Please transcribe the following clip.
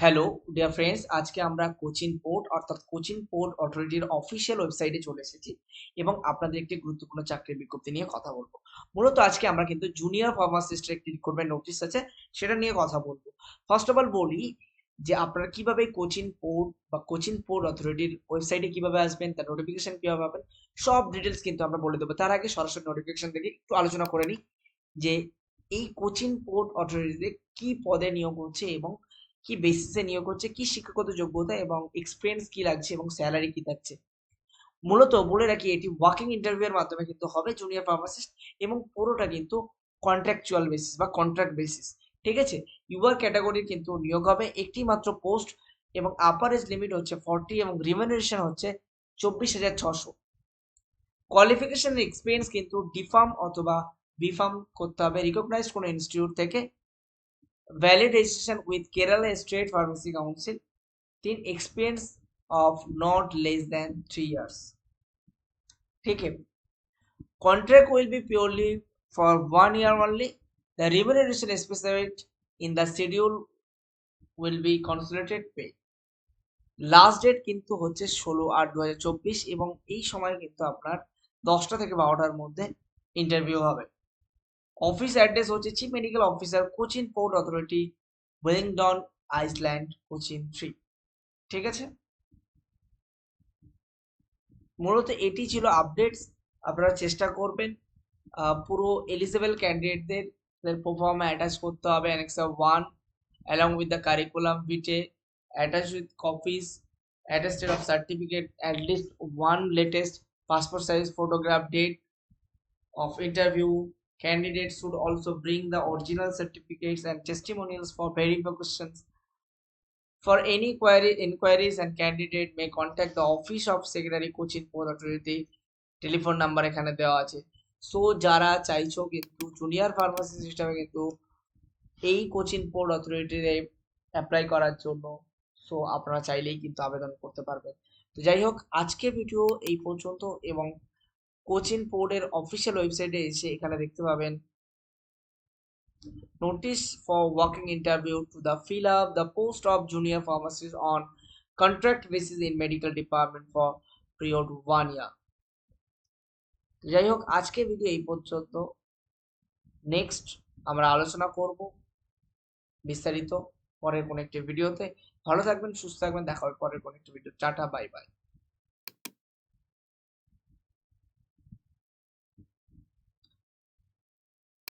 Hello dear friends আজকে আমরা Cochin port, অর্থাৎ কোচিন পোর্ট অথরিটির অফিসিয়াল ওয়েবসাইটে চলে এসেছি এবং আপনাদের একটি গুরুত্বপূর্ণ চাকরির বিজ্ঞপ্তি নিয়ে কথা বলব। মূলত আজকে আমরা কিন্তু জুনিয়র ফার্মাসিস্টের একটি রিক্রুটমেন্ট নোটিশ আছে, সেটা নিয়ে কথা বলব। ফার্স্ট অফ অল বলি যে আপনারা কীভাবে কোচিন পোর্ট বা কোচিন পোর্ট অথরিটির ওয়েবসাইটে কীভাবে আসবেন, তার নোটিফিকেশন কীভাবে পাবেন, সব ডিটেলস কিন্তু আমরা বলে দেবো। তার আগে সরাসরি নোটিফিকেশন থেকে একটু আলোচনা করে নিই যে এই কোচিন পোর্ট অথরিটিতে কি পদে নিয়োগ হচ্ছে এবং কি বেসিসে নিয়োগ হচ্ছে, কি শিক্ষাগত যোগ্যতা এবং এক্সপিরিয়েন্স কি লাগছে এবং স্যালারি কি থাকছে। মূলত বলে রাখি, এটি ওয়ার্কিং ইন্টারভিউ এর মাধ্যমে কিন্তু হবে জুনিয়র ফার্মাসিস্ট এবং পুরোটা কিন্তু কন্ট্রাকচুয়াল বেসিস বা কন্ট্রাক্ট বেসিস ঠিক আছে? ইউআর ক্যাটাগরির কিন্তু নিয়োগ হবে একটি মাত্র পোস্ট এবং আপার এজ লিমিট হচ্ছে ফর্টি এবং রিমিনারেশন হচ্ছে চব্বিশ হাজার ছশো কোয়ালিফিকেশন এক্সপিরিয়েন্স কিন্তু ডিফার্ম অথবা বিফার্ম করতে হবে রিকগনাইজড কোনো ইনস্টিটিউট থেকে। valid registration with Kerala State Pharmacy Council in experience of not less than three years. Take it. Contract will be purely for one year only. The remuneration specific in the schedule will be consolidated pay. Last date কিন্তু হচ্ছে ষোলো আট দু এবং এই সময় কিন্তু আপনার দশটা থেকে বারোটার মধ্যে ইন্টারভিউ হবে অফিস অ্যাড্রেস হচ্ছে chief medical officer Cochin port authority Wellington island Cochin three ঠিক আছে? মূলত এটি ছিল আপডেটস আপনারা চেষ্টা করবেন পুরো এলিজেবল ক্যান্ডিডেটদের প্রোফর্মা অ্যাটাচ করতে হবে annexure one along with the curriculum vitae attach with copies attested of certificate at least one latest passport size photograph date of interview Candidates should also bring the original certificates and testimonials for verifications. For any query, inquiries and candidate may contact the office of Secretary Coaching Port Authority. Telephone number এখানে দেওয়া আছে so যারা চাইছো কিন্তু junior pharmacy হিসাবে কিন্তু এই coaching port অথরিটিতে apply করার জন্য সো আপনারা চাইলেই কিন্তু আবেদন করতে পারবেন তো যাই হোক আজকে ভিডিও এই পর্যন্ত এবং কোচিং পোর্টের অফিসিয়াল ওয়েবসাইটে এসে এখানে দেখতে পাবেন notice for working interview to the fill up the post of junior pharmacist on contract basis in medical department for period one year. যাই হোক আজকে ভিডিও এই পর্যন্ত। নেক্সট আমরা আলোচনা করব বিস্তারিত পরের কোন একটি ভিডিওতে। ভালো থাকবেন, সুস্থ থাকবেন, দেখা হবে পরের কোন একটি ভিডিও টাটা, বাই বাই।